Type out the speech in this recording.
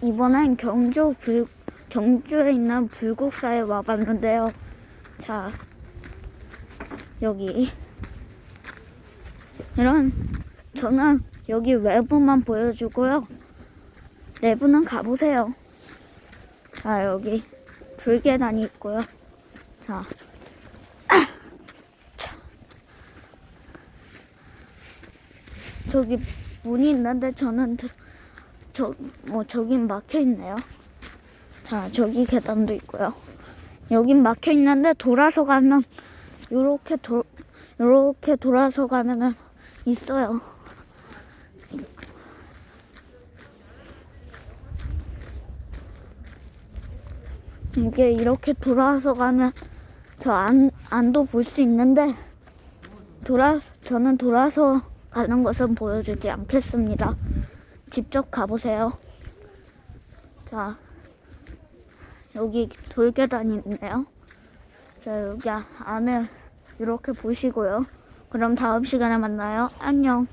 이번엔 경주 불 경주에 있는 불국사에 와봤는데요. 자 여기 이런 저는 여기 외부만 보여주고요. 내부는 가보세요. 자 여기 불계단이 있고요. 자. 자. 저기 문이 있는데 저는 저, 저, 어, 저긴 막혀 있네요. 자, 저기 계단도 있고요. 여긴 막혀 있는데 돌아서 가면 요렇게 도, 요렇게 돌아서 가면은 있어요. 이게 이렇게 돌아서 가면 저 안, 안도 볼 수 있는데 돌아 저는 돌아서 가는 것은 보여주지 않겠습니다. 직접 가보세요. 자, 여기 돌계단이 있네요. 자, 여기 안을 이렇게 보시고요. 그럼 다음 시간에 만나요. 안녕.